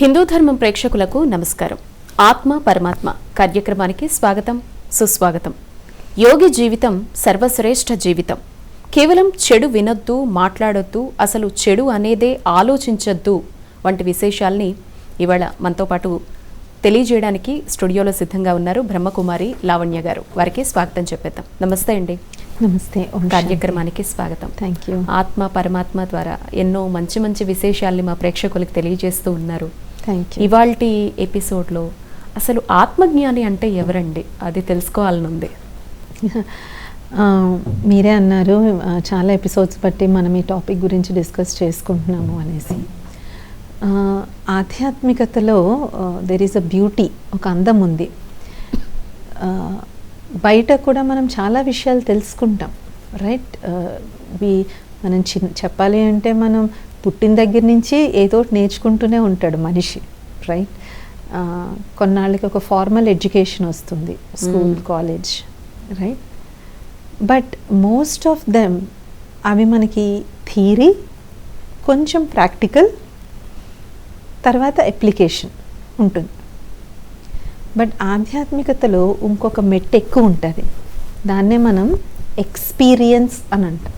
హిందూ ధర్మం ప్రేక్షకులకు నమస్కారం. ఆత్మ పరమాత్మ కార్యక్రమానికి స్వాగతం సుస్వాగతం. యోగి జీవితం సర్వశ్రేష్ఠ జీవితం. కేవలం చెడు వినొద్దు మాట్లాడొద్దు అసలు చెడు అనేదే ఆలోచించొద్దు వంటి విశేషాల్ని ఇవాళ మనతో పాటు తెలియజేయడానికి స్టూడియోలో సిద్ధంగా ఉన్నారు బ్రహ్మకుమారి లావణ్య గారు. వారికి స్వాగతం చెప్పేద్దాం. నమస్తే అండి. నమస్తే ఓం కార్యక్రమానికి స్వాగతం. థ్యాంక్ యూ ఆత్మ పరమాత్మ ద్వారా ఎన్నో మంచి మంచి విశేషాల్ని మా ప్రేక్షకులకు తెలియజేస్తూ ఉన్నారు. థ్యాంక్ యూ ఇవాల్టి ఎపిసోడ్లో అసలు ఆత్మజ్ఞాని అంటే ఎవరండి? అది తెలుసుకోవాలని ఉంది మీరే అన్నారు చాలా ఎపిసోడ్స్ బట్టి మనం ఈ టాపిక్ గురించి డిస్కస్ చేసుకుంటున్నాము అనేసి. ఆధ్యాత్మికతలో దెర్ ఈస్ అ బ్యూటీ ఒక అందం ఉంది. బయట కూడా మనం చాలా విషయాలు తెలుసుకుంటాం రైట్ వి మనం చిన్న చెప్పాలి అంటే మనం పుట్టిన దగ్గర నుంచి ఏదో నేర్చుకుంటూనే ఉంటాడు మనిషి రైట్ కొన్నాళ్ళకి ఒక ఫార్మల్ ఎడ్యుకేషన్ వస్తుంది school. College right but most of them అవి మనకి థీరీ కొంచెం ప్రాక్టికల్ తర్వాత అప్లికేషన్ ఉంటుంది. బట్ ఆధ్యాత్మికతలో ఇంకొక మెట్టు ఎక్కువ ఉంటుంది. దాన్నే మనం ఎక్స్పీరియన్స్ అని అంటాం.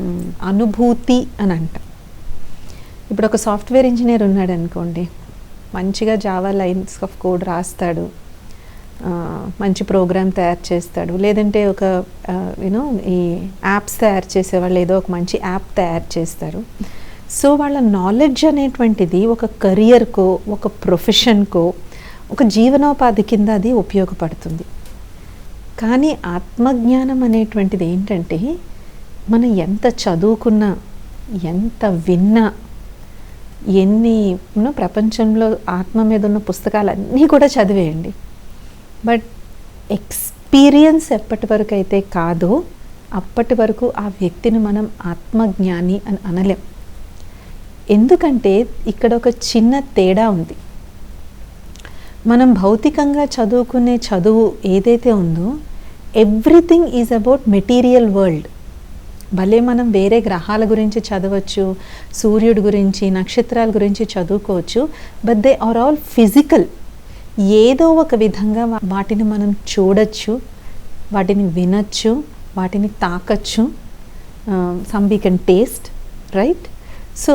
మ్మ్. అనుభూతి అని అంటాం. ఇప్పుడు ఒక సాఫ్ట్వేర్ ఇంజనీర్ ఉన్నాడు అనుకోండి మంచిగా జావా లైన్స్ ఆఫ్ కోడ్ రాస్తాడు మంచి ప్రోగ్రామ్ తయారు చేస్తాడు లేదంటే ఒక యూనో ఈ యాప్స్ తయారు చేసేవాళ్ళు ఏదో ఒక మంచి యాప్ తయారు చేస్తారు. సో వాళ్ళ నాలెడ్జ్ అనేటువంటిది ఒక కెరియర్కో ఒక ప్రొఫెషన్కో ఒక జీవనోపాధి కింద అది ఉపయోగపడుతుంది. కానీ ఆత్మజ్ఞానం అనేటువంటిది ఏంటంటే మనం ఎంత చదువుకున్నా ఎంత విన్నా ఎన్ని ప్రపంచంలో ఆత్మ మీద ఉన్న పుస్తకాలు అన్నీ కూడా చదివేయండి. బట్ ఎక్స్పీరియన్స్ ఎప్పటి వరకు అయితే కాదో అప్పటి వరకు ఆ వ్యక్తిని మనం ఆత్మజ్ఞాని అని అనలేం. ఎందుకంటే ఇక్కడ ఒక చిన్న తేడా ఉంది. మనం భౌతికంగా చదువుకునే చదువు ఏదైతే ఉందో everything is about material world. భలే మనం వేరే గ్రహాల గురించి చదవచ్చు సూర్యుడి గురించి నక్షత్రాల గురించి చదువుకోవచ్చు but they are all physical ఏదో ఒక విధంగా వాటిని మనం చూడొచ్చు వాటిని వినొచ్చు వాటిని తాకచ్చు some we can taste right so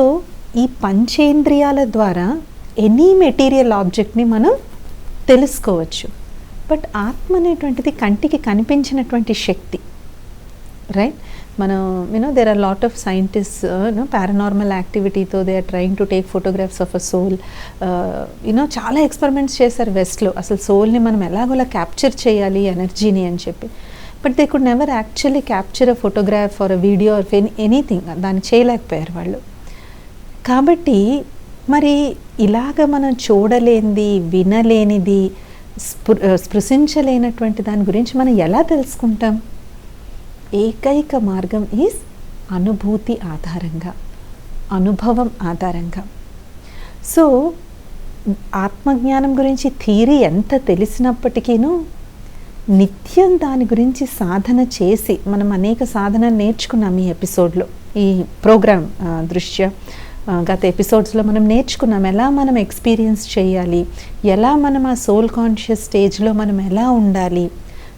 ఈ పంచేంద్రియాల ద్వారా ఎనీ మెటీరియల్ ఆబ్జెక్ట్ని మనం తెలుసుకోవచ్చు. బట్ ఆత్మ అనేటువంటిది కంటికి కనిపించినటువంటి శక్తి. రైట్ మనం you know there are lot of scientist you know paranormal యాక్టివిటీతో they are trying to take photographs of a soul you know చాలా ఎక్స్పెరిమెంట్స్ చేశారు వెస్ట్లో అసలు సోల్ని మనం ఎలాగోలా క్యాప్చర్ చేయాలి ఎనర్జీని అని చెప్పి. But they could never actually capture a photograph or a video or anything దాన్ని చేయలేకపోయారు వాళ్ళు. కాబట్టి మరి ఇలాగ మనం చూడలేనిది వినలేనిది స్పృ స్పృశించలేనటువంటి దాని గురించి మనం ఎలా తెలుసుకుంటాం? ఏకైక మార్గం ఈజ్ అనుభూతి ఆధారంగా అనుభవం ఆధారంగా. సో ఆత్మజ్ఞానం గురించి థీరీ ఎంత తెలిసినప్పటికీను నిత్యం దాని గురించి సాధన చేసి మనం అనేక సాధనలు నేర్చుకున్నాం ఈ ఎపిసోడ్లో ఈ ప్రోగ్రామ్ ఆ, దృష్ట్యా గత ఎపిసోడ్స్లో మనం నేర్చుకున్నాం ఎలా మనం ఎక్స్పీరియన్స్ చేయాలి ఎలా మనం ఆ సోల్ కాన్షియస్ స్టేజ్లో మనం ఎలా ఉండాలి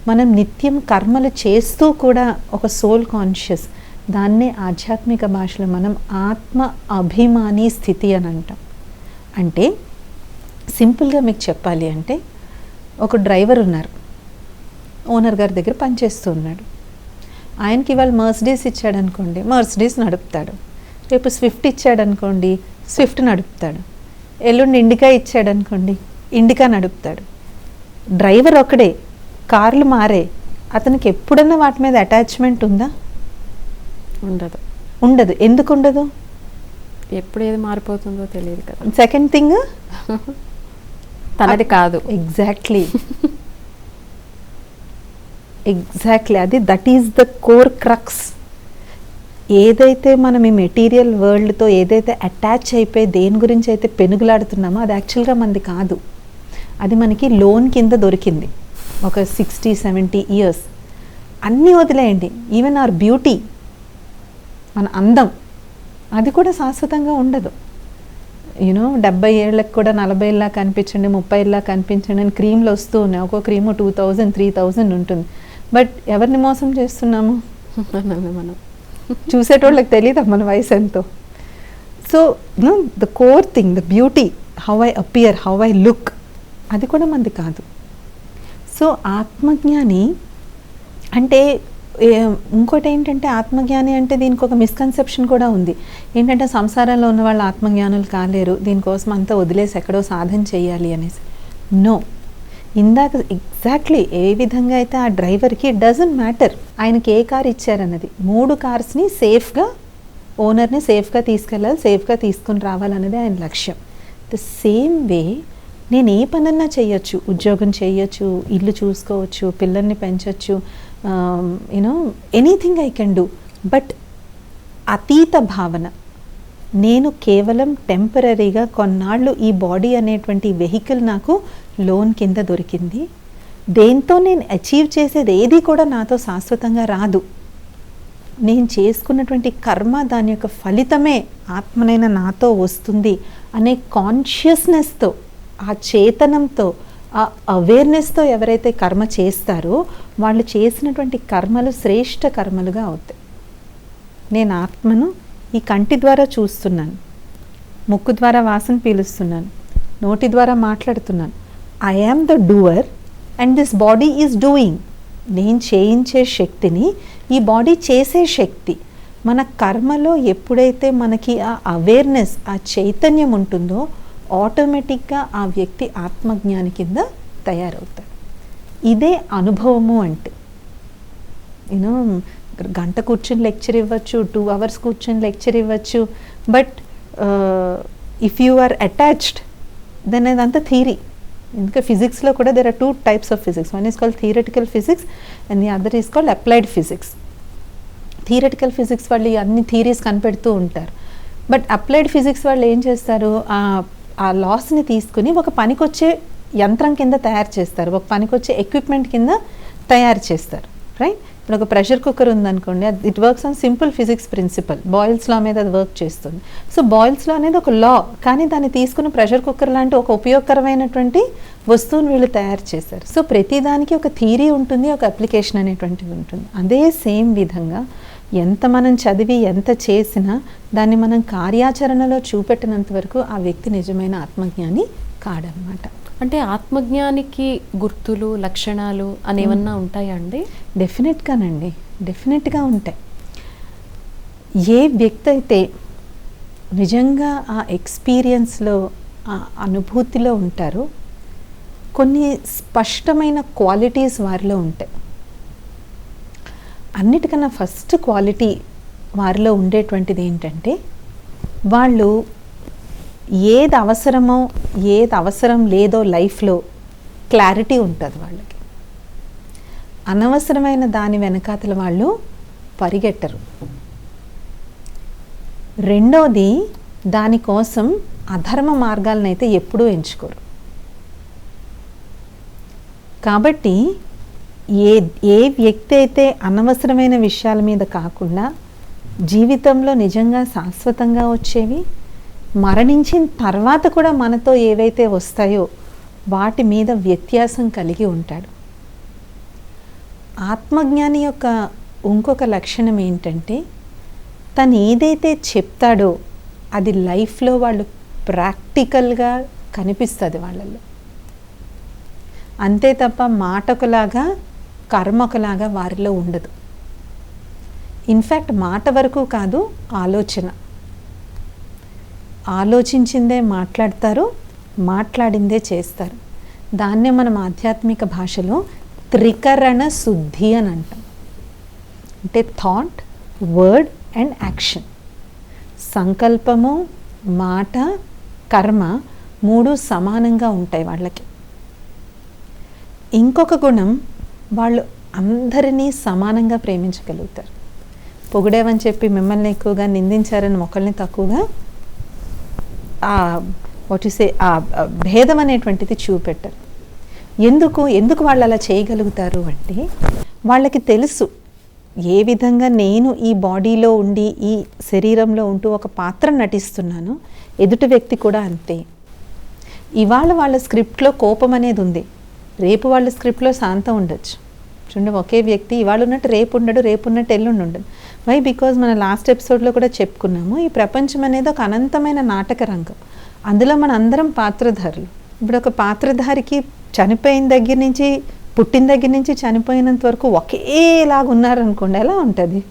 మనం నిత్యం కర్మలు చేస్తూ కూడా ఒక సోల్ కాన్షియస్ దాన్నే ఆధ్యాత్మిక భాషలో మనం ఆత్మ అభిమాని స్థితి అని అంటాం. అంటే సింపుల్గా మీకు చెప్పాలి అంటే ఒక డ్రైవర్ ఉన్నారు. ఓనర్ గారి దగ్గర పనిచేస్తూ ఉన్నాడు. ఆయనకి ఇవాళ మర్సిడీస్ ఇచ్చాడనుకోండి మర్సిడీస్ నడుపుతాడు. రేపు స్విఫ్ట్ ఇచ్చాడనుకోండి స్విఫ్ట్ నడుపుతాడు. ఎల్లుండి ఇండికా ఇచ్చాడనుకోండి ఇండికా నడుపుతాడు. డ్రైవర్ ఒకడే కార్లు మారే అతనికి ఎప్పుడన్నా వాటి మీద అటాచ్మెంట్ ఉందా? ఉండదు. ఉండదు. ఎందుకు ఉండదు ఎప్పుడు ఏది మారిపోతుందో తెలియదు కదా. సెకండ్ థింగ్ తనది కాదు. ఎగ్జాక్ట్లీ ఎగ్జాక్ట్లీ అది that is the core crux ఏదైతే మనం ఈ మెటీరియల్ వరల్డ్తో ఏదైతే అటాచ్ అయిపోయి దేని గురించి అయితే పెనుగులాడుతున్నామో అది యాక్చువల్గా మనది కాదు. అది మనకి లోన్ కింద దొరికింది. ఒక సిక్స్టీ సెవెంటీ ఇయర్స్ అన్నీ వదిలేయండి. ఈవెన్ ఆర్ బ్యూటీ మన అందం అది కూడా శాశ్వతంగా ఉండదు. యూనో డెబ్బై ఏళ్ళకి కూడా నలభై ఏళ్ళ కనిపించండి ముప్పై ఏళ్ళ కనిపించండి అని క్రీమ్లు వస్తూ ఉన్నాయి. ఒక్కో cream two thousand three thousand ఉంటుంది. బట్ ఎవరిని మోసం చేస్తున్నాము? మనం చూసేటోళ్ళకి తెలియదు మన వయసు ఎంతో? So no the core thing the beauty how I appear how I look అది కూడా మంది కాదు. సో ఆత్మజ్ఞాని అంటే ఇంకోటి ఏంటంటే ఆత్మజ్ఞాని అంటే దీనికి ఒక మిస్కన్సెప్షన్ కూడా ఉంది. ఏంటంటే సంసారంలో ఉన్న వాళ్ళు ఆత్మజ్ఞానులు కాలేరు. దీనికోసం అంతా వదిలేసి ఎక్కడో సాధన చేయాలి అనేసి. నో ఇందాక ఎగ్జాక్ట్లీ ఏ విధంగా అయితే ఆ డ్రైవర్కి డజంట్ మ్యాటర్ ఆయనకి ఏ కార్ ఇచ్చారన్నది. మూడు కార్స్ని సేఫ్గా ఓనర్ని సేఫ్గా తీసుకెళ్ళాలి సేఫ్గా తీసుకుని రావాలన్నది ఆయన లక్ష్యం. ద సేమ్ వే నేను ఏ పనన్నా చేయొచ్చు ఉద్యోగం చేయొచ్చు ఇల్లు చూసుకోవచ్చు పిల్లల్ని పెంచవచ్చు you know anything I can do but అతీత భావన నేను కేవలం టెంపరీగా కొన్నాళ్ళు ఈ బాడీ అనేటువంటి వెహికల్ నాకు లోన్ కింద దొరికింది. దేంతో నేను అచీవ్ చేసేది ఏది కూడా నాతో శాశ్వతంగా రాదు. నేను చేసుకున్నటువంటి కర్మ దాని యొక్క ఫలితమే ఆత్మనైన నాతో వస్తుంది అనే కాన్షియస్నెస్తో ఆ చేతనంతో ఆ అవేర్నెస్తో ఎవరైతే కర్మ చేస్తారో వాళ్ళు చేసినటువంటి కర్మలు శ్రేష్ఠ కర్మలుగా అవుతాయి. నేను ఆత్మను ఈ కంటి ద్వారా చూస్తున్నాను. ముక్కు ద్వారా వాసన పీలుస్తున్నాను. నోటి ద్వారా మాట్లాడుతున్నాను. I am the doer and this body is doing నేను చేయించే శక్తిని ఈ బాడీ చేసే శక్తి మన కర్మలో ఎప్పుడైతే మనకి ఆ అవేర్నెస్ ఆ చైతన్యం ఉంటుందో ఆటోమేటిక్గా ఆ వ్యక్తి ఆత్మజ్ఞాని కింద తయారవుతాడు. ఇదే అనుభవము అంటే. యూనో గంట కూర్చొని లెక్చర్ ఇవ్వచ్చు టూ అవర్స్ కూర్చొని లెక్చర్ ఇవ్వచ్చు but if you are attached then అదంతా థీరీ ఎందుకంటే ఫిజిక్స్లో కూడా there are two types of physics one is call theoretical physics and the other is called applied physics theoretical physics వాళ్ళు అన్ని theories కనిపెడుతూ ఉంటారు. But applied physics వాళ్ళు ఏం చేస్తారు? ఆ- ఆ లాస్ని తీసుకుని ఒక పనికొచ్చే యంత్రం కింద తయారు చేస్తారు. ఒక పనికొచ్చే ఎక్విప్మెంట్ కింద తయారు చేస్తారు. రైట్ ఇప్పుడు ఒక ప్రెషర్ కుక్కర్ ఉందనుకోండి it works on simple physics principle Boyle's law మీద అది వర్క్ చేస్తుంది. సో బాయిల్స్ లా అనేది ఒక లా కానీ దాన్ని తీసుకుని ప్రెషర్ కుక్కర్ లాంటి ఒక ఉపయోగకరమైనటువంటి వస్తువును వీళ్ళు తయారు చేశారు. సో ప్రతిదానికి ఒక థీరీ ఉంటుంది ఒక అప్లికేషన్ అనేటువంటిది ఉంటుంది. అదే సేమ్ విధంగా ఎంత మనం చదివి ఎంత చేసినా దాన్ని మనం కార్యాచరణలో చూపెట్టినంత వరకు ఆ వ్యక్తి నిజమైన ఆత్మజ్ఞాని కాడనమాట అంటే ఆత్మజ్ఞానికి గుర్తులు లక్షణాలు అనేవన్నా ఉంటాయా అండి? డెఫినెట్గానండి. డెఫినెట్గా ఉంటాయి. ఏ వ్యక్తి అయితే నిజంగా ఆ ఎక్స్పీరియన్స్లో ఆ అనుభూతిలో ఉంటారో కొన్ని స్పష్టమైన క్వాలిటీస్ వారిలో ఉంటాయి. అన్నిటికన్నా ఫస్ట్ క్వాలిటీ వారిలో ఉండేటువంటిది ఏంటంటే వాళ్ళు ఏది అవసరమో ఏది అవసరం లేదో లైఫ్లో క్లారిటీ ఉంటుంది వాళ్ళకి. అనవసరమైన దాని వెనకాతల వాళ్ళు పరిగెట్టరు. రెండోది దానికోసం అధర్మ మార్గాలను అయితే ఎప్పుడూ ఎంచుకోరు. కాబట్టి ఏ ఏ వ్యక్తి అయితే అనవసరమైన విషయాల మీద కాకుండా జీవితంలో నిజంగా శాశ్వతంగా వచ్చేవి మరణించిన తర్వాత కూడా మనతో ఏవైతే వస్తాయో వాటి మీద వ్యత్యాసం కలిగి ఉంటాడు. ఆత్మజ్ఞాని యొక్క ఇంకొక లక్షణం ఏంటంటే తను ఏదైతే చెప్తాడో అది లైఫ్లో వాళ్ళు ప్రాక్టికల్గా కనిపిస్తుంది వాళ్ళల్లో. అంతే తప్ప మాటకులాగా కర్మ ఒకలాగా వారిలో ఉండదు. ఇన్ఫ్యాక్ట్ మాట వరకు కాదు ఆలోచన. ఆలోచించిందే మాట్లాడతారు మాట్లాడిందే చేస్తారు. దాన్నే మనం ఆధ్యాత్మిక భాషలో త్రికరణ శుద్ధి అని అంటాం. అంటే థాట్ వర్డ్ అండ్ యాక్షన్ సంకల్పము మాట కర్మ మూడు సమానంగా ఉంటాయి వాళ్ళకి. ఇంకొక గుణం వాళ్ళు అందరినీ సమానంగా ప్రేమించగలుగుతారు. పొగిడేవని చెప్పి మిమ్మల్ని ఎక్కువగా నిందించారని ఒకళ్ళని తక్కువగా ఆ సే ఆ ఆ భేదం అనేటువంటిది చూపెట్టరు. ఎందుకు ఎందుకు వాళ్ళు అలా చేయగలుగుతారు అంటే వాళ్ళకి తెలుసు ఏ విధంగా నేను ఈ బాడీలో ఉండి ఈ శరీరంలో ఉంటూ ఒక పాత్ర నటిస్తున్నానో ఎదుటి వ్యక్తి కూడా అంతే. ఇవాళ వాళ్ళ స్క్రిప్ట్లో కోపం అనేది ఉంది. రేపు వాళ్ళ స్క్రిప్ట్లో శాంతం ఉండొచ్చు. చూడండి ఒకే వ్యక్తి ఇవాళ ఉన్నట్టు రేపు ఉండడు రేపు ఉన్నట్టు ఎల్లుండి ఉండదు. వై బికాజ్ మన లాస్ట్ ఎపిసోడ్లో కూడా చెప్పుకున్నాము ఈ ప్రపంచం అనేది ఒక అనంతమైన నాటక రంగం. అందులో మన అందరం పాత్రధారులు. ఇప్పుడు ఒక పాత్రధారికి చనిపోయిన దగ్గర నుంచి పుట్టిన దగ్గర నుంచి చనిపోయినంత వరకు ఒకేలాగా ఉన్నారనుకోండి ఎలా ఉంటుంది?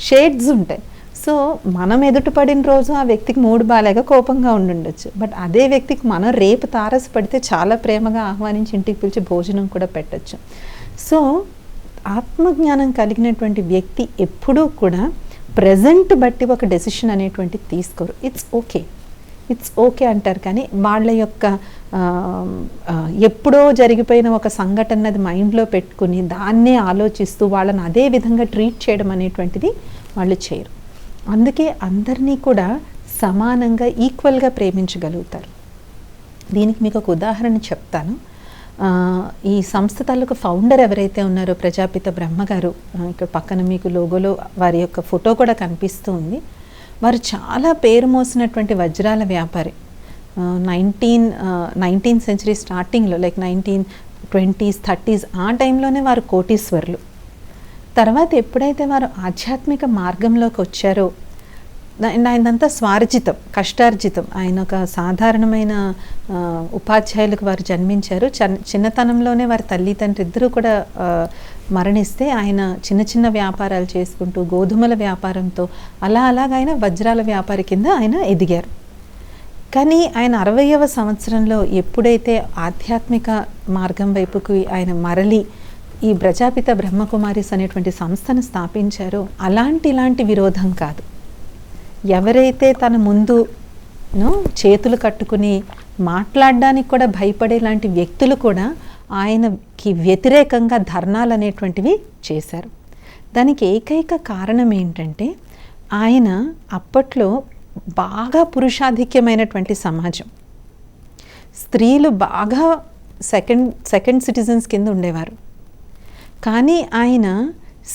షేడ్స్ ఉంటాయి. సో మనం ఎదుటపడిన రోజు ఆ వ్యక్తికి మూడు బాలేక కోపంగా ఉండుండొచ్చు. బట్ అదే వ్యక్తికి మనం రేపు తారసపడితే చాలా ప్రేమగా ఆహ్వానించి ఇంటికి పిలిచి భోజనం కూడా పెట్టచ్చు. సో ఆత్మజ్ఞానం కలిగినటువంటి వ్యక్తి ఎప్పుడూ కూడా ప్రజెంట్ బట్టి ఒక డెసిషన్ అనేటువంటిది తీసుకోరు. ఇట్స్ ఓకే ఇట్స్ ఓకే అంటారు కానీ వాళ్ళ యొక్క ఎప్పుడో జరిగిపోయిన ఒక సంఘటనది మైండ్లో పెట్టుకుని దాన్నే ఆలోచిస్తూ వాళ్ళని అదే విధంగా ట్రీట్ చేయడం అనేటువంటిది వాళ్ళు చేయరు. అందుకే అందరినీ కూడా సమానంగా ఈక్వల్గా ప్రేమించగలుగుతారు. దీనికి మీకు ఒక ఉదాహరణ చెప్తాను. ఈ సంస్థ తాలూకు ఫౌండర్ ఎవరైతే ఉన్నారో ప్రజాపిత బ్రహ్మగారు గారు ఇక్కడ పక్కన మీకు లోగోలో వారి యొక్క ఫోటో కూడా కనిపిస్తూ ఉంది. వారు చాలా పేరు మోసినటువంటి వజ్రాల వ్యాపారి. నైన్టీన్ నైన్టీన్ సెంచరీ స్టార్టింగ్లో లైక్ నైన్టీన్ ట్వంటీస్ థర్టీస్ ఆ టైంలోనే వారు కోటీశ్వర్లు. తర్వాత ఎప్పుడైతే వారు ఆధ్యాత్మిక మార్గంలోకి వచ్చారో అండ్ ఆయనంతా స్వార్జితం కష్టార్జితం. ఆయన ఒక సాధారణమైన ఉపాధ్యాయులకు వారు జన్మించారు. చన్- చిన్నతనంలోనే వారి తల్లి తండ్రి ఇద్దరూ కూడా మరణిస్తే ఆయన చిన్న చిన్న వ్యాపారాలు చేసుకుంటూ గోధుమల వ్యాపారంతో అలా అలాగ ఆయన వజ్రాల వ్యాపారి కింద ఆయన ఎదిగారు. కానీ ఆయన అరవయవ సంవత్సరంలో ఎప్పుడైతే ఆధ్యాత్మిక మార్గం వైపుకి ఆయన మరలి ఈ ప్రజాపిత బ్రహ్మకుమారిస్ అనేటువంటి సంస్థను స్థాపించారో. అలాంటి ఇలాంటి విరోధం కాదు. ఎవరైతే తన ముందు చేతులు కట్టుకుని మాట్లాడడానికి కూడా భయపడే లాంటి వ్యక్తులు కూడా ఆయనకి వ్యతిరేకంగా ధర్నాలు అనేటువంటివి చేశారు. దానికి ఏకైక కారణం ఏంటంటే ఆయన అప్పట్లో బాగా పురుషాధిక్యమైనటువంటి సమాజం. స్త్రీలు బాగా సెకండ్ సెకండ్ సిటిజన్స్ కింద ఉండేవారు. కానీ ఆయన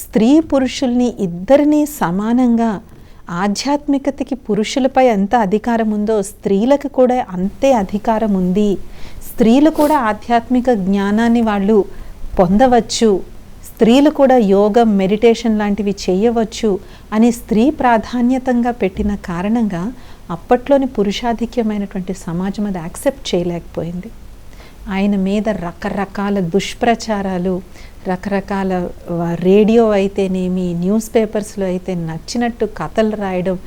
స్త్రీ పురుషుల్ని ఇద్దరినీ సమానంగా ఆధ్యాత్మికతకి పురుషులపై ఎంత అధికారం ఉందో స్త్రీలకు కూడా అంతే అధికారం ఉంది. స్త్రీలు కూడా ఆధ్యాత్మిక జ్ఞానాన్ని వాళ్ళు పొందవచ్చు. స్త్రీలు కూడా యోగం మెడిటేషన్ లాంటివి చేయవచ్చు అని స్త్రీ ప్రాధాన్యతంగా పెట్టిన కారణంగా అప్పట్లోని పురుషాధిక్యమైనటువంటి సమాజం అది యాక్సెప్ట్ చేయలేకపోయింది. ఆయన మీద రకరకాల దుష్ప్రచారాలు రకరకాల రేడియో అయితేనేమి న్యూస్ పేపర్స్లో అయితే నచ్చినట్టు కథలు రాయడం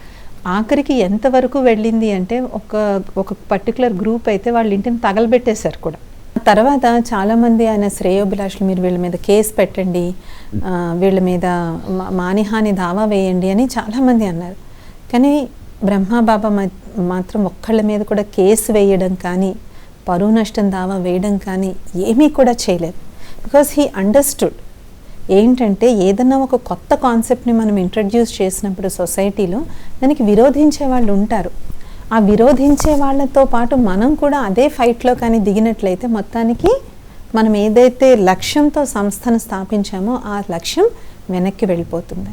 ఆఖరికి ఎంతవరకు వెళ్ళింది అంటే ఒక ఒక పర్టికులర్ గ్రూప్ అయితే వాళ్ళ ఇంటిని తగలబెట్టేశారు కూడా. తర్వాత చాలామంది ఆయన శ్రేయోభిలాషులు మీరు వీళ్ళ మీద కేసు పెట్టండి వీళ్ళ మీద మా- మానిహాని దావా వేయండి అని చాలామంది అన్నారు. కానీ బ్రహ్మబాబా మాత్రం ఒక్కళ్ళ మీద కూడా కేసు వేయడం కానీ పరువు నష్టం దావా వేయడం కానీ ఏమీ కూడా చేయలేదు. బికాస్ హీ అండర్స్టూడ్ ఏంటంటే ఏదన్నా ఒక కొత్త కాన్సెప్ట్ని మనం ఇంట్రడ్యూస్ చేసినప్పుడు సొసైటీలో దానికి విరోధించే వాళ్ళు ఉంటారు. ఆ విరోధించే వాళ్ళతో పాటు మనం కూడా అదే ఫైట్లో కానీ దిగినట్లయితే మొత్తానికి మనం ఏదైతే లక్ష్యంతో సంస్థను స్థాపించామో ఆ లక్ష్యం వెనక్కి వెళ్ళిపోతుంది.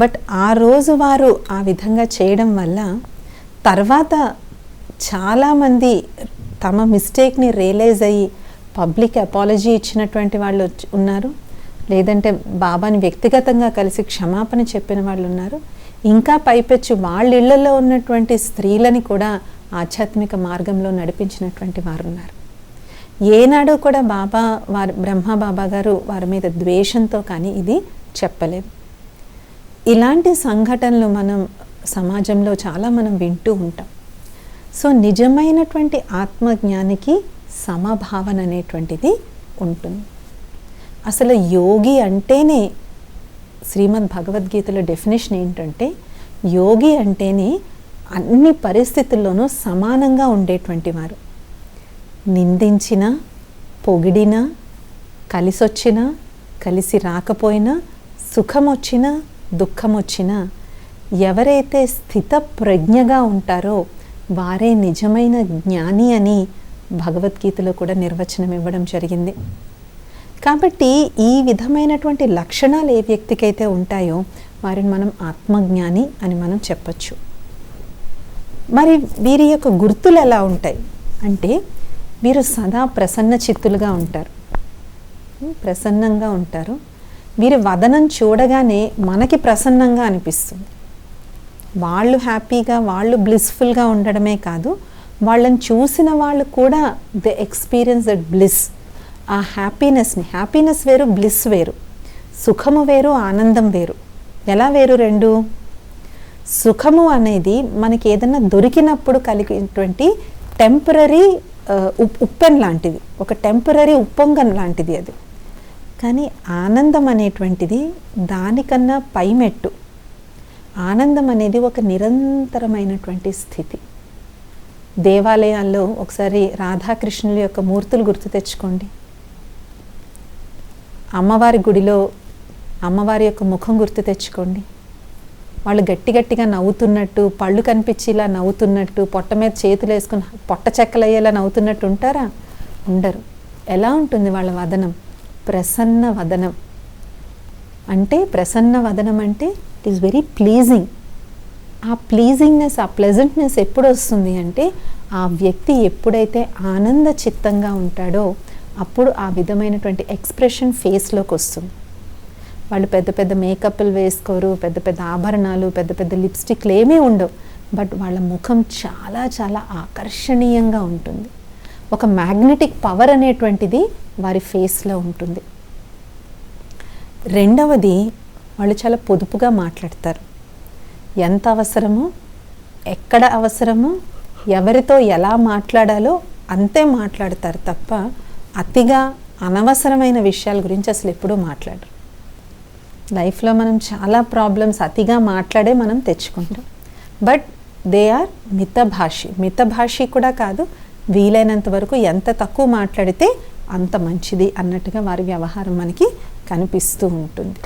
బట్ ఆ రోజు వారు ఆ విధంగా చేయడం వల్ల తర్వాత చాలామంది తమ మిస్టేక్ని రియలైజ్ అయ్యి పబ్లిక్ అపాలజీ ఇచ్చినటువంటి వాళ్ళు ఉన్నారు. లేదంటే బాబాని వ్యక్తిగతంగా కలిసి క్షమాపణ చెప్పిన వాళ్ళు ఉన్నారు. ఇంకా పైపెచ్చు వాళ్ళ ఇళ్ళలో ఉన్నటువంటి స్త్రీలని కూడా ఆధ్యాత్మిక మార్గంలో నడిపించినటువంటి వారు ఉన్నారు. ఏనాడు కూడా బాబా వారి బ్రహ్మ బాబా గారు వారి మీద ద్వేషంతో కానీ ఇది చెప్పలేదు. ఇలాంటి సంఘటనలు మనం సమాజంలో చాలా మనం వింటూ ఉంటాం. సో నిజమైనటువంటి ఆత్మజ్ఞానికి సమభావన అనేటువంటిది ఉంటుంది. అసలు యోగి అంటేనే శ్రీమద్ భగవద్గీతలో డెఫినేషన్ ఏంటంటే యోగి అంటేనే అన్ని పరిస్థితుల్లోనూ సమానంగా ఉండేటువంటి వారు. నిందించినా పొగిడినా కలిసొచ్చినా కలిసి రాకపోయినా సుఖం వచ్చినా ఎవరైతే స్థిత ప్రజ్ఞగా ఉంటారో వారే నిజమైన జ్ఞాని అని భగవద్గీతలో కూడా నిర్వచనం ఇవ్వడం జరిగింది. కాబట్టి ఈ విధమైనటువంటి లక్షణాలు ఏ వ్యక్తికైతే ఉంటాయో వారిని మనం ఆత్మజ్ఞాని అని మనం చెప్పచ్చు. మరి వీరి యొక్క గుర్తులు ఎలా ఉంటాయి? అంటే వీరు సదా ప్రసన్న చిత్తులుగా ఉంటారు. ప్రసన్నంగా ఉంటారు. వీరి వదనం చూడగానే మనకి ప్రసన్నంగా అనిపిస్తుంది. వాళ్ళు హ్యాపీగా వాళ్ళు బ్లిస్ఫుల్గా ఉండడమే కాదు వాళ్ళని చూసిన వాళ్ళు కూడా ద ఎక్స్పీరియన్స్ దట్ బ్లిస్ ఆ హ్యాపీనెస్ని హ్యాపీనెస్ వేరు బ్లిస్ వేరు. సుఖము వేరు ఆనందం వేరు. ఎలా వేరు రెండు? సుఖము అనేది మనకి ఏదైనా దొరికినప్పుడు కలిగినటువంటి టెంపరీ uh, ఉప్పెన్ లాంటిది. ఒక టెంపరీ ఉప్పొంగన్ లాంటిది అది. కానీ ఆనందం అనేటువంటిది దానికన్నా పైమెట్టు. ఆనందం అనేది ఒక నిరంతరమైనటువంటి స్థితి. దేవాలయాల్లో ఒకసారి రాధాకృష్ణుల యొక్క మూర్తులు గుర్తు తెచ్చుకోండి. అమ్మవారి గుడిలో అమ్మవారి యొక్క ముఖం గుర్తు తెచ్చుకోండి. వాళ్ళు గట్టి గట్టిగా నవ్వుతున్నట్టు పళ్ళు కనిపించి ఇలా నవ్వుతున్నట్టు పొట్ట మీద చేతులు వేసుకుని పొట్ట చెక్కలయ్యేలా నవ్వుతున్నట్టు ఉంటారా? ఉండరు. ఎలా ఉంటుంది వాళ్ళ వదనం? ప్రసన్న వదనం. అంటే ప్రసన్న వదనం అంటే ఈజ్ వెరీ ప్లీజింగ్ ఆ ప్లీజింగ్నెస్ ఆ ప్లెజెంట్నెస్ ఎప్పుడు వస్తుంది అంటే ఆ వ్యక్తి ఎప్పుడైతే ఆనంద చిత్తంగా ఉంటాడో అప్పుడు ఆ విధమైనటువంటి ఎక్స్ప్రెషన్ ఫేస్లోకి వస్తుంది వాళ్ళు పెద్ద పెద్ద మేకప్లు వేసుకోరు పెద్ద పెద్ద ఆభరణాలు పెద్ద పెద్ద లిప్స్టిక్లు ఏమీ ఉండవు. బట్ వాళ్ళ ముఖం చాలా చాలా ఆకర్షణీయంగా ఉంటుంది. ఒక మ్యాగ్నెటిక్ పవర్ అనేటువంటిది వారి ఫేస్లో ఉంటుంది. రెండవది వాళ్ళు చాలా పొదుపుగా మాట్లాడతారు. ఎంత అవసరమో ఎక్కడ అవసరమో ఎవరితో ఎలా మాట్లాడాలో అంతే మాట్లాడతారు తప్ప అతిగా అనవసరమైన విషయాల గురించి అసలు ఎప్పుడూ మాట్లాడరు. లైఫ్లో మనం చాలా ప్రాబ్లమ్స్ అతిగా మాట్లాడే మనం తెచ్చుకుంటాం. బట్ దే ఆర్ మితభాషి. మితభాషి కూడా కాదు వీలైనంత వరకు ఎంత తక్కువ మాట్లాడితే అంత మంచిది అన్నట్టుగా వారి వ్యవహారం మనకి కనిపిస్తూ ఉంటుంది.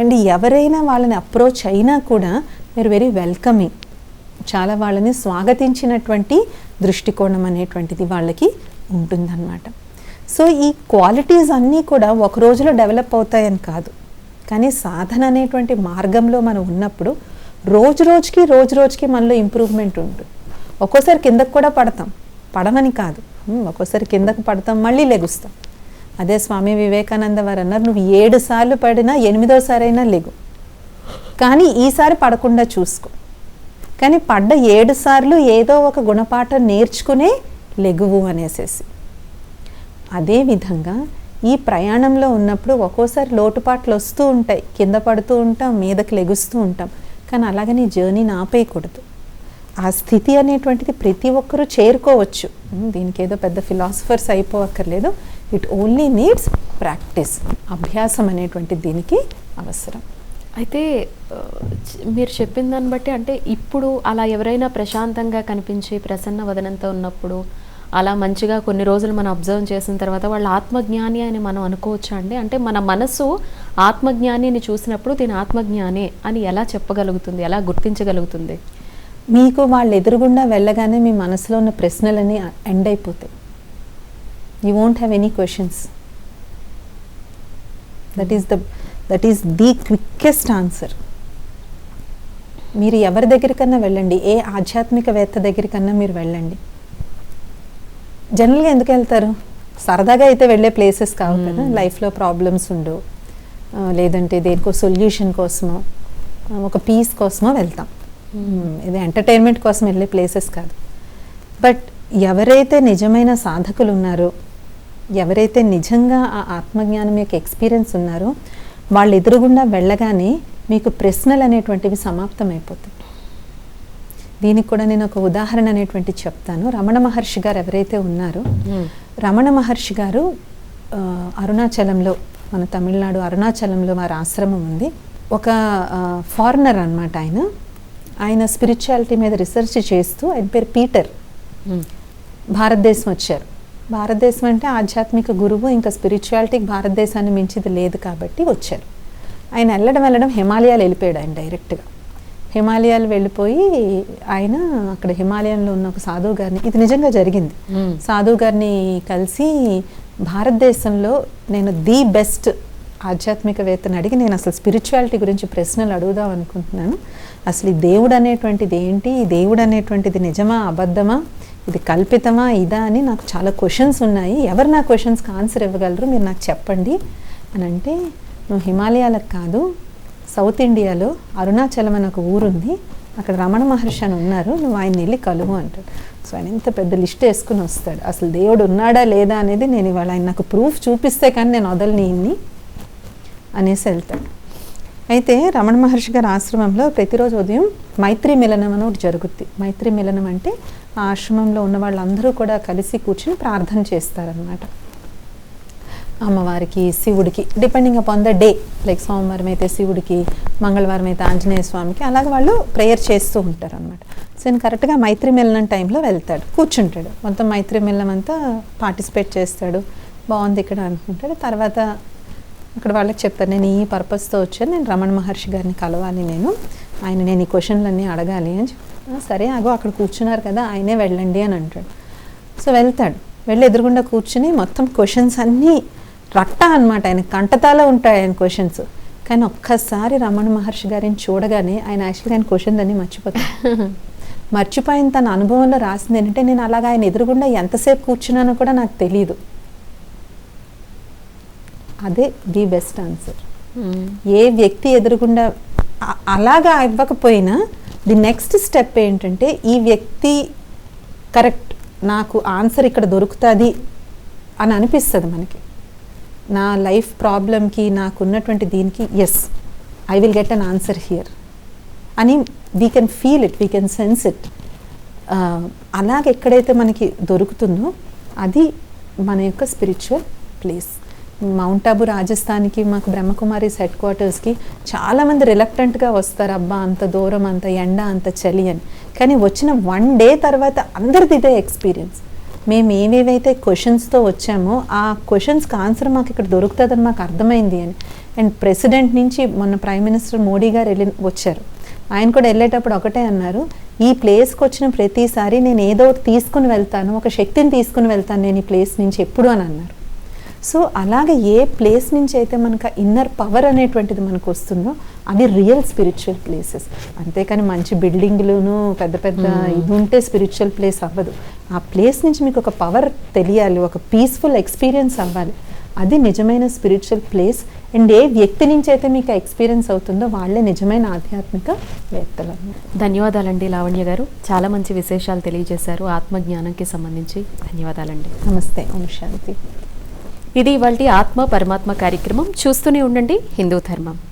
అండ్ ఎవరైనా వాళ్ళని అప్రోచ్ అయినా కూడా మీరు వెరీ వెల్కమింగ్. చాలా వాళ్ళని స్వాగతించినటువంటి దృష్టికోణం అనేటువంటిది వాళ్ళకి ఉంటుందన్నమాట. సో ఈ క్వాలిటీస్ అన్నీ కూడా ఒక రోజులో డెవలప్ అవుతాయని కాదు. కానీ సాధన అనేటువంటి మార్గంలో మనం ఉన్నప్పుడు రోజు రోజుకి రోజు రోజుకి మనలో ఇంప్రూవ్మెంట్ ఉంటుంది ఒక్కోసారి కిందకు కూడా పడతాం. పడమని కాదు. ఒక్కోసారి కిందకు పడతాం మళ్ళీ లెగుస్తాం. అదే స్వామి వివేకానంద వారు అన్నారు నువ్వు ఏడు సార్లు పడినా ఎనిమిదో సారైనా లేవు. కానీ ఈసారి పడకుండా చూసుకో. కానీ పడ్డ ఏడు సార్లు ఏదో ఒక గుణపాఠం నేర్చుకునే లెగువు అనేసేసి. అదేవిధంగా ఈ ప్రయాణంలో ఉన్నప్పుడు ఒక్కోసారి లోటుపాట్లు వస్తూ ఉంటాయి. కింద పడుతూ ఉంటాం మీదకి లెగుస్తూ ఉంటాం. కానీ అలాగని జర్నీని ఆపేయకూడదు. ఆ స్థితి అనేటువంటిది ప్రతి ఒక్కరూ చేరుకోవచ్చు. దీనికి ఏదో పెద్ద ఫిలాసఫర్స్ అయిపోవక్కర్లేదు. ఇట్ ఓన్లీ నీడ్స్ ప్రాక్టీస్ అభ్యాసం అనేటువంటి దీనికి అవసరం. అయితే మీరు చెప్పిన దాన్ని బట్టి అంటే ఇప్పుడు అలా ఎవరైనా ప్రశాంతంగా కనిపించి ప్రసన్న వదనంతో ఉన్నప్పుడు అలా మంచిగా కొన్ని రోజులు మనం అబ్జర్వ్ చేసిన తర్వాత వాళ్ళ ఆత్మజ్ఞాని అని మనం అనుకోవచ్చా అండి? అంటే మన మనసు ఆత్మజ్ఞానిని చూసినప్పుడు దీని ఆత్మజ్ఞానే అని ఎలా చెప్పగలుగుతుంది? ఎలా గుర్తించగలుగుతుంది? మీకు వాళ్ళు ఎదురుగుండా వెళ్ళగానే మీ మనసులో ఉన్న ప్రశ్నలన్నీ ఎండ్ అయిపోతాయి you won't have any questions that is the that is the quickest answer మీరు ఎవరి దగ్గరికన్నా వెళ్ళండి. ఏ ఆధ్యాత్మికవేత్త దగ్గరికన్నా మీరు వెళ్ళండి. జనరల్గా ఎందుకు వెళ్తారు? సరదాగా అయితే వెళ్ళే ప్లేసెస్ కావు కదా. Hmm. లైఫ్లో ప్రాబ్లమ్స్ ఉండవు. లేదంటే దేనికో సొల్యూషన్ కోసమో ఒక పీస్ కోసమో వెళ్తాం. మ్మ్. ఇది ఎంటర్టైన్మెంట్ కోసం వెళ్ళే ప్లేసెస్ కాదు. బట్ ఎవరైతే నిజమైన సాధకులు ఉన్నారో ఎవరైతే నిజంగా ఆ ఆత్మజ్ఞానం యొక్క ఎక్స్పీరియన్స్ ఉన్నారో వాళ్ళు ఎదురుగుండా వెళ్ళగానే మీకు ప్రశ్నలు అనేటువంటివి సమాప్తం అయిపోతాయి దీనికి కూడా నేను ఒక ఉదాహరణ అనేటువంటి చెప్తాను. రమణ మహర్షి గారు ఎవరైతే ఉన్నారో రమణ మహర్షి గారు అరుణాచలంలో మన తమిళనాడు అరుణాచలంలో వారి ఆశ్రమం ఉంది. ఒక ఫారినర్ అన్నమాట ఆయన. ఆయన స్పిరిచువాలిటీ మీద రీసెర్చ్ చేస్తూ ఆయన పేరు పీటర్. భారతదేశం వచ్చారు. భారతదేశం అంటే ఆధ్యాత్మిక గురువు ఇంకా స్పిరిచువాలిటీకి భారతదేశాన్ని మించింది లేదు కాబట్టి వచ్చారు. ఆయన వెళ్ళడం వెళ్ళడం హిమాలయాలు వెళ్ళిపోయాడు ఆయన డైరెక్ట్గా హిమాలయాలు వెళ్ళిపోయి ఆయన అక్కడ హిమాలయంలో ఉన్న ఒక సాధువు గారిని ఇది నిజంగా జరిగింది. సాధువు గారిని కలిసి భారతదేశంలో నేను ది బెస్ట్ ఆధ్యాత్మికవేత్తని అడిగి నేను అసలు స్పిరిచువాలిటీ గురించి ప్రశ్నలు అడుగుదాం అనుకుంటున్నాను. అసలు ఈ దేవుడు అనేటువంటిది ఏంటి? ఈ దేవుడు అనేటువంటిది నిజమా? అబద్ధమా? ఇది కల్పితమా ఇదా అని నాకు చాలా క్వశ్చన్స్ ఉన్నాయి. ఎవరు నా క్వశ్చన్స్కి ఆన్సర్ ఇవ్వగలరు మీరు నాకు చెప్పండి. అని అంటే నువ్వు హిమాలయాలకు కాదు సౌత్ ఇండియాలో అరుణాచలం అని ఒక ఊరుంది అక్కడ రమణ మహర్షి అని ఉన్నారు. నువ్వు ఆయన వెళ్ళి కలువు అంటాడు. సో ఆయన ఇంత పెద్ద లిస్ట్ వేసుకుని వస్తాడు. అసలు దేవుడు ఉన్నాడా లేదా అనేది నేను ఇవాళ ఆయన నాకు ప్రూఫ్ చూపిస్తే కానీ నేను వదలని అనేసి వెళ్తాడు. అయితే రమణ మహర్షి గారి ఆశ్రమంలో ప్రతిరోజు ఉదయం మైత్రి మిలనం అని ఒకటి జరుగుద్ది. మైత్రి మిలనం అంటే ఆ ఆశ్రమంలో ఉన్న వాళ్ళందరూ కూడా కలిసి కూర్చుని ప్రార్థన చేస్తారనమాట అమ్మవారికి శివుడికి depending upon the day like సోమవారం అయితే శివుడికి మంగళవారం అయితే ఆంజనేయ స్వామికి అలాగే వాళ్ళు ప్రేయర్ చేస్తూ ఉంటారు అనమాట సో నేను కరెక్ట్గా మైత్రి మిలనం టైంలో వెళ్తాడు కూర్చుంటాడు. మొత్తం మైత్రి మిలనం అంతా పార్టిసిపేట్ చేస్తాడు. బాగుంది ఇక్కడ అనుకుంటాడు. తర్వాత అక్కడ వాళ్ళకి చెప్తాను నేను ఈ పర్పస్తో వచ్చాను నేను రమణ మహర్షి గారిని కలవాలి నేను. ఆయన నేను ఈ క్వశ్చన్లన్నీ అడగాలి అని చెప్పి, సరే అగో అక్కడ కూర్చున్నారు కదా ఆయనే వెళ్ళండి అని అంటాడు. సో వెళ్తాడు. వెళ్ళి ఎదురుగుండా కూర్చుని మొత్తం క్వశ్చన్స్ అన్నీ రట్టా అనమాట ఆయన కంటతాలో ఉంటాయి ఆయన క్వశ్చన్స్. కానీ ఒక్కసారి రమణ మహర్షి గారిని చూడగానే ఆయన యాక్చువల్గా ఆయన క్వశ్చన్స్ అన్నీ మర్చిపోతాడు. మర్చిపోయిన తన అనుభవంలో రాసింది ఏంటంటే నేను అలాగా ఆయన ఎదురుగుండా ఎంతసేపు కూర్చున్నానో కూడా నాకు తెలియదు అదే ది బెస్ట్ ఆన్సర్. ఏ వ్యక్తి ఎదురుగుండా అ- అలాగా ఇవ్వకపోయినా ది నెక్స్ట్ స్టెప్ ఏంటంటే ఈ వ్యక్తి కరెక్ట్ నాకు ఆన్సర్ ఇక్కడ దొరుకుతుంది అని అనిపిస్తుంది మనకి. నా లైఫ్ ప్రాబ్లంకి నాకున్నటువంటి దీనికి yes I will get an answer here అని we can feel it we can sense it అలాగ ఎక్కడైతే మనకి దొరుకుతుందో అది మన యొక్క స్పిరిచువల్ ప్లేస్ మౌంట్ ఆబు రాజస్థాన్కి మాకు బ్రహ్మకుమారీస్ హెడ్ క్వార్టర్స్కి చాలామంది రిలక్టెంట్గా వస్తారు. అబ్బా అంత దూరం అంత ఎండ అంత చలి అని. కానీ వచ్చిన వన్ డే తర్వాత అందరిది ఇదే ఎక్స్పీరియన్స్ మేము ఏవేవైతే క్వశ్చన్స్తో వచ్చామో ఆ క్వశ్చన్స్కి ఆన్సర్ మాకు ఇక్కడ దొరుకుతుందని మాకు అర్థమైంది అని. అండ్ ప్రెసిడెంట్ నుంచి మొన్న ప్రైమ్ మినిస్టర్ మోడీ గారు వెళ్ళి వచ్చారు. ఆయన కూడా వెళ్ళేటప్పుడు ఒకటే అన్నారు ఈ ప్లేస్కి వచ్చిన ప్రతిసారి నేను ఏదో ఒకటి తీసుకుని వెళ్తాను ఒక శక్తిని తీసుకుని వెళ్తాను నేను ఈ ప్లేస్ నుంచి ఎప్పుడు అని అన్నారు. సో అలాగే ఏ ప్లేస్ నుంచి అయితే మనకు ఇన్నర్ పవర్ అనేటువంటిది మనకు వస్తుందో అవి రియల్ స్పిరిచువల్ ప్లేసెస్ అంతేకాని మంచి బిల్డింగ్లును పెద్ద పెద్ద ఇది ఉంటే స్పిరిచువల్ ప్లేస్ అవ్వదు. ఆ ప్లేస్ నుంచి మీకు ఒక పవర్ తెలియాలి ఒక పీస్ఫుల్ ఎక్స్పీరియన్స్ అవ్వాలి. అది నిజమైన స్పిరిచువల్ ప్లేస్ అండ్ ఏ వ్యక్తి నుంచి అయితే మీకు ఎక్స్పీరియన్స్ అవుతుందో వాళ్ళే నిజమైన ఆధ్యాత్మిక వేత్తలు అన్నమాట. ధన్యవాదాలండి లావణ్య గారు. చాలా మంచి విశేషాలు తెలియజేశారు. ఆత్మజ్ఞానంకి సంబంధించి. ధన్యవాదాలండి. నమస్తే. ఓం శాంతి. ఇది ఇవాళ ఆత్మ పరమాత్మ కార్యక్రమం. చూస్తూనే ఉండండి. హిందూ ధర్మం.